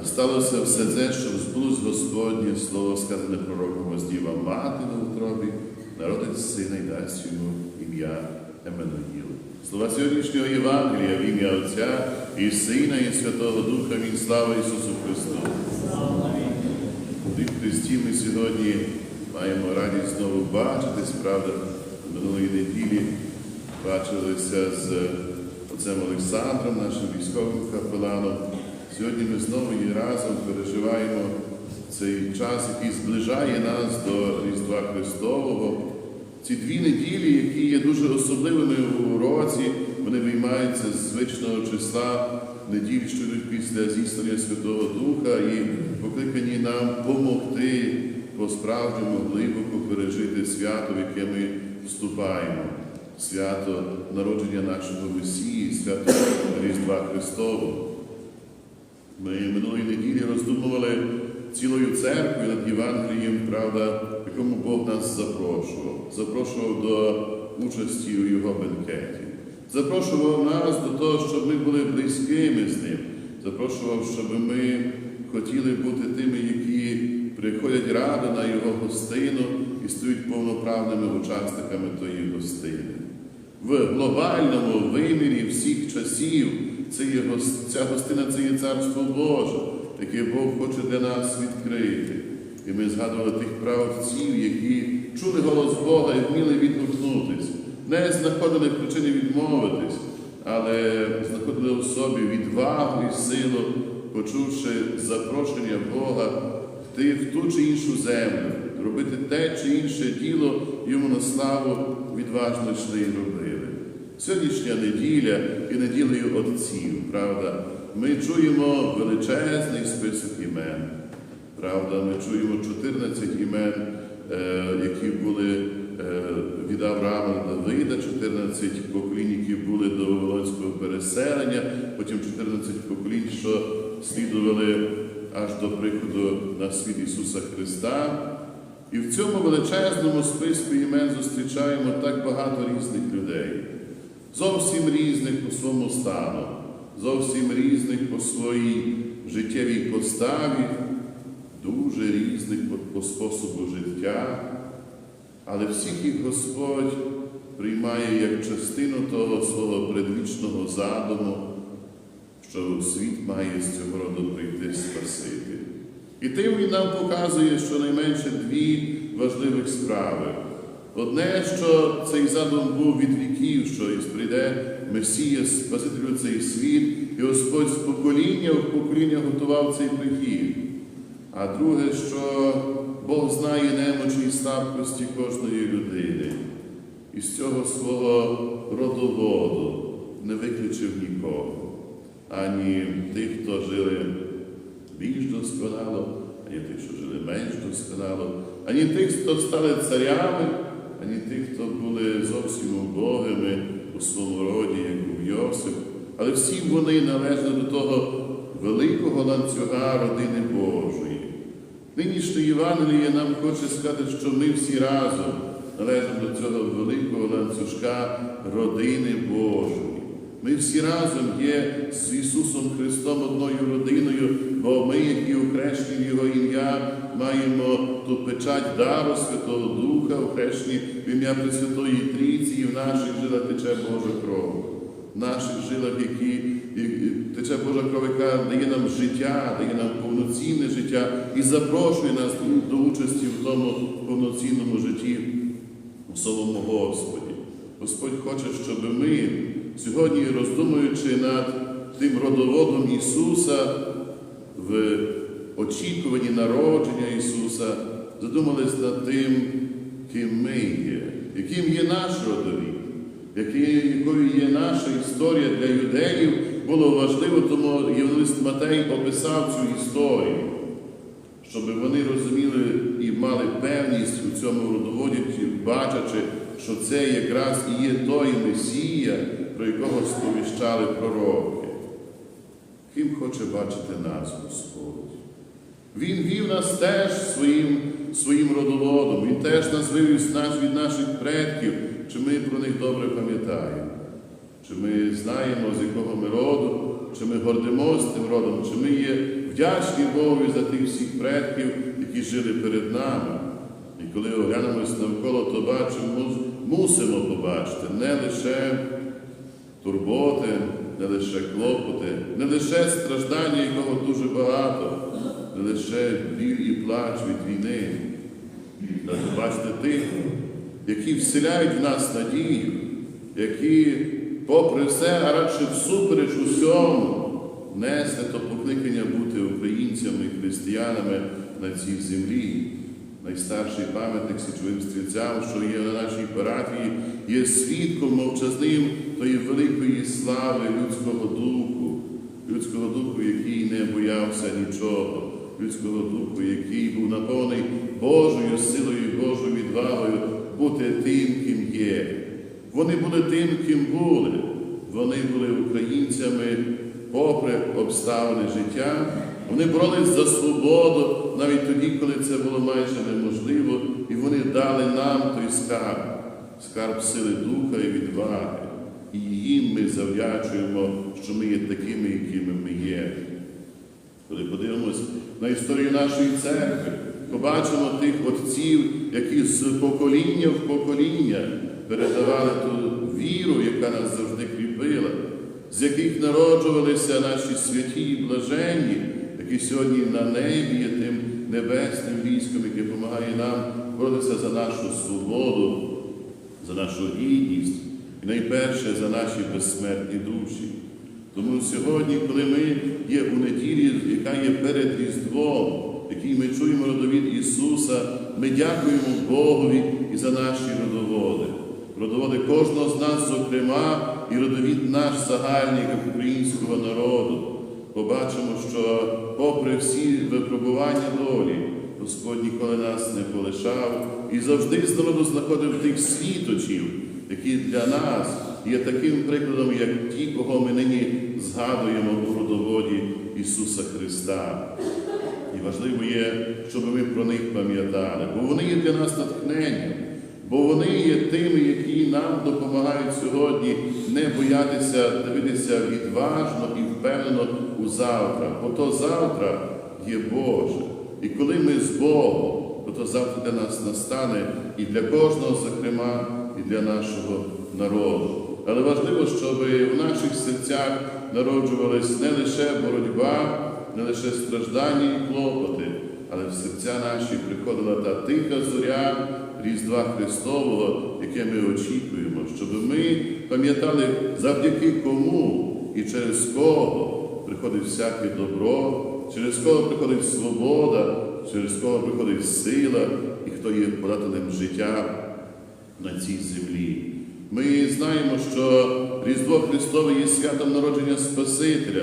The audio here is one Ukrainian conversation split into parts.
а сталося все це, щоб збулось Господнє слово, сказане пророком Воздіва мати на утробі, народить сина і дасть йому ім'я Еменуїл. Слова сьогоднішнього Євангелія в ім'я Отця і Сина, і Святого Духа, Він слава Ісусу Христу. В Христі ми сьогодні маємо радість знову бачитись, правда, минулої неділі бачилися з отцем Олександром, нашим військовим капеланом. Сьогодні ми знову і разом переживаємо цей час, який зближає нас до Різдва Христового. Ці дві неділі, які є дуже особливими у році, вони виймаються з звичного числа неділь, що йдуть після зіснення Святого Духа і покликані нам помогти по-справжньому глибоко пережити свято, в яке ми вступаємо. Свято народження нашого Месії, свято Різдва Христового. Ми минулої неділі роздумували цілою церквою над Євангелієм, правда, якому Бог нас запрошував. Запрошував до участі у Його бенкеті. Запрошував нас до того, щоб ми були близькими з ним. Запрошував, щоб ми хотіли бути тими, які приходять радо на Його гостину і стають повноправними учасниками тої гостини. В глобальному вимірі всіх часів це є, ця гостина це є царство Боже, яке Бог хоче для нас відкрити. І ми згадували тих правців, які чули голос Бога і вміли відгукнутись, не знаходили причини відмовитись, але знаходили в собі відвагу і силу, почувши запрошення Бога йти в ту чи іншу землю, робити те чи інше діло йому на славу відважно йшли і робили. Сьогоднішня неділя і неділею отців, правда, ми чуємо величезний список імен. Правда, ми чуємо 14 імен, е, які були е, від Авраама до Давида, 14 поколінь, які були до Вавилонського переселення, потім 14 поколінь, що слідували аж до приходу на світ Ісуса Христа. І в цьому величезному списку імен зустрічаємо так багато різних людей, зовсім різних по своєму стану, зовсім різних по своїй життєвій поставі, дуже різних по, по способу життя, але всіх їх Господь приймає як частину того свого предвічного задуму, що світ має з цього роду прийти Спасити. І тим він нам показує щонайменше дві важливих справи. Одне, що цей задум був від віків, що із прийде Месія, Спасителю цей світ, і Господь з покоління в покоління готував цей прихід. А друге, що Бог знає немочі і слабкості кожної людини. І з цього свого родоводу не виключив нікого, ані тих, хто жили більш досконало, ані тих, що жили менш досконало, ані тих, хто стали царями, ані тих, хто були зовсім убогими у своєму роді, як був Йосип. Але всі вони належали до того великого ланцюга родини Божої. Нинішнє Євангеліє нам хоче сказати, що ми всі разом належимо до цього великого ланцюжка родини Божої. Ми всі разом є з Ісусом Христом одною родиною, бо ми, які окрещені в Його ім'я, маємо ту печать дару Святого Духа, окрещені в ім'я Пресвятої Трійці, і в наших жилах тече Божа кров. В наших жилах, які тече Божа кров, яка дає нам життя, дає нам повноцінне життя і запрошує нас до участі в тому повноцінному житті у самому Господі. Господь хоче, щоб ми сьогодні, роздумуючи над тим родоводом Ісуса в очікуванні народження Ісуса, задумались над тим, ким ми є, яким є наш родовід, якою є наша історія для юдеїв, було важливо, тому Євангелист Матей описав цю історію щоб вони розуміли і мали певність у цьому родоводі, бачачи, що це якраз і є той Месія, про якого сповіщали пророки. Ким хоче бачити нас Господь? Він вів нас теж своїм, своїм родоводом, Він теж нас вивів нас від наших предків, чи ми про них добре пам'ятаємо, чи ми знаємо, з якого ми роду, чи ми гордимося тим родом, чи ми є вдячні Богу за тих всіх предків, які жили перед нами. І коли оглянемось навколо, то бачимо, мусимо побачити не лише турботи, не лише клопоти, не лише страждання, якого дуже багато, лише біль і плач від війни, але бачити тих, які вселяють в нас надію, які, попри все, а радше всупереч усьому, несли то покликання бути українцями і християнами на цій землі. Найстарший пам'ятник січовим стрільцям, що є на нашій парафії, є свідком мовчазним тої великої слави людського духу, людського духу, який не боявся нічого, людського духу, який був наповнений Божою силою, Божою відвагою бути тим, ким є. Вони були тим, ким були. Вони були українцями попри обставини життя. Вони боролись за свободу навіть тоді, коли це було майже неможливо, і вони дали нам той скарб, скарб сили духа і відваги. І їм ми завдячуємо, що ми є такими, якими ми є. Коли подивимось на історію нашої церкви, побачимо тих отців, які з покоління в покоління передавали ту віру, яка нас завжди кріпила, з яких народжувалися наші святі і блаженні, які сьогодні на небі є тим небесним військом, яке допомагає нам боротися за нашу свободу, за нашу гідність і найперше за наші безсмертні душі. Тому сьогодні, коли ми є яка є перед Різдвом, який ми чуємо родовід Ісуса, ми дякуємо Богові і за наші родоводи. Родоводи кожного з нас, зокрема, і родовід наш загальний як українського народу. Побачимо, що попри всі випробування долі, Господь ніколи нас не полишав і завжди з народу знаходив тих світочів, які для нас є таким прикладом, як ті, кого ми нині згадуємо у родоводі Ісуса Христа. І важливо є, щоб ми про них пам'ятали, бо вони є для нас натхненням, бо вони є тими, які нам допомагають сьогодні не боятися дивитися відважно і впевнено у завтра, бо то завтра є Боже. І коли ми з Богом, то то завтра для нас настане і для кожного, зокрема, і для нашого народу. Але важливо, щоб в наших серцях народжувалась не лише боротьба, не лише страждання і клопоти, але в серця наші приходила та тиха зоря Різдва Христового, яке ми очікуємо, щоб ми пам'ятали, завдяки кому і через кого приходить всяке добро, через кого приходить свобода, через кого приходить сила і хто є подателем життя на цій землі. Ми знаємо, що Різдво Христове є святом народження Спасителя.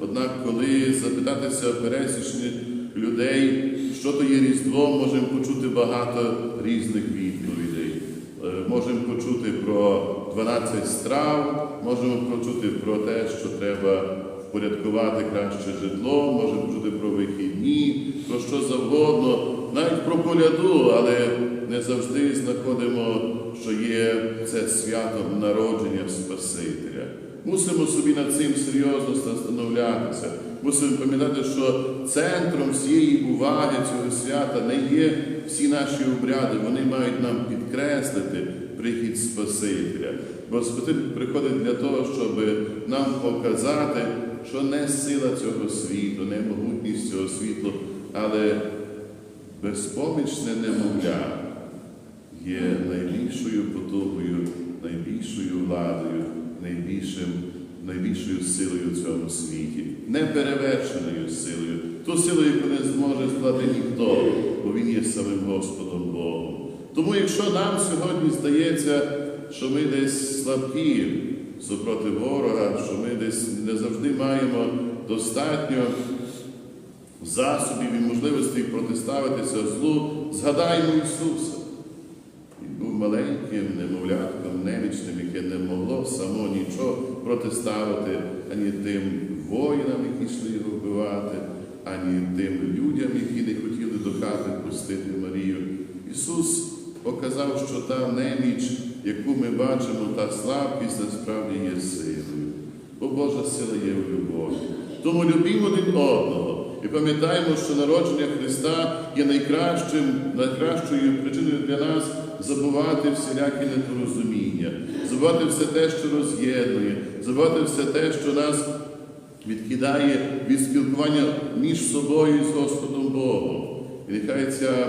Однак, коли запитатися пересічних людей, що то є Різдво, можемо почути багато різних відповідей. Е, Можемо почути про 12 страв, можемо почути про те, що треба впорядкувати краще житло, можемо почути про вихідні, про що завгодно, навіть про коляду, але не завжди знаходимо, що є це свято народження Спасителя. Мусимо собі над цим серйозно становлятися. Мусимо пам'ятати, що центром всієї уваги цього свята не є всі наші обряди, вони мають нам підкреслити прихід Спасителя. Бо Спаситель приходить для того, щоб нам показати, що не сила цього світу, не могутність цього світу, але безпомічне немовля є найбільшою потугою, найбільшою владою, найбільшим, найбільшою силою в цьому світі, неперевершеною силою, ту силу, яку не зможе здати ніхто, бо Він є самим Господом Богом. Тому, якщо нам сьогодні здається, що ми десь слабкі супроти ворога, що ми десь не завжди маємо достатньо засобів і можливостей протиставитися злу, згадаймо Ісуса. Він був маленьким немовлятком, немічним, яке не могло само нічого протиставити ані тим воїнам, які йшли його вбивати, ані тим людям, які не хотіли до хати пустити Марію. Ісус показав, що та неміч, яку ми бачимо, та слабкість насправді є силою. Бо Божа сила є в любові. Тому любімо один одного. І пам'ятаємо, що народження Христа є найкращим, найкращою причиною для нас забувати всілякі непорозуміння, забувати все те, що роз'єднує, забувати все те, що нас відкидає від спілкування між собою і з Господом Богом. І нехай ця,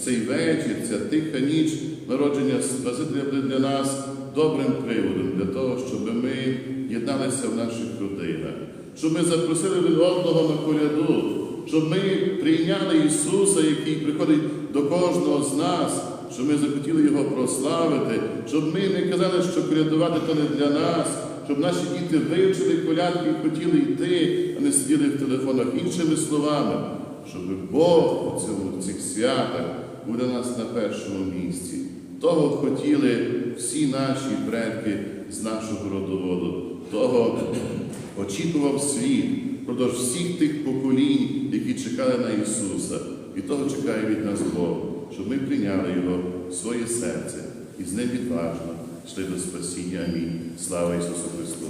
цей вечір, ця тиха ніч народження Спасителя буде для нас добрим приводом для того, щоб ми єдналися в наших родинах, щоб ми запросили один одного на коляду, щоб ми прийняли Ісуса, який приходить до кожного з нас, щоб ми захотіли Його прославити, щоб ми не казали, що колядувати то не для нас, щоб наші діти вивчили колядки і хотіли йти, а не сиділи в телефонах. Іншими словами, щоб Бог у цих святах був для нас на першому місці. Того хотіли всі наші предки з нашого родоводу. Того очікував світ продовж всіх тих поколінь, які чекали на Ісуса. І того чекає від нас Бог, щоб ми прийняли Його в своє серце і з ним відважно йшли до спасіння. Амінь. Слава Ісусу Христу!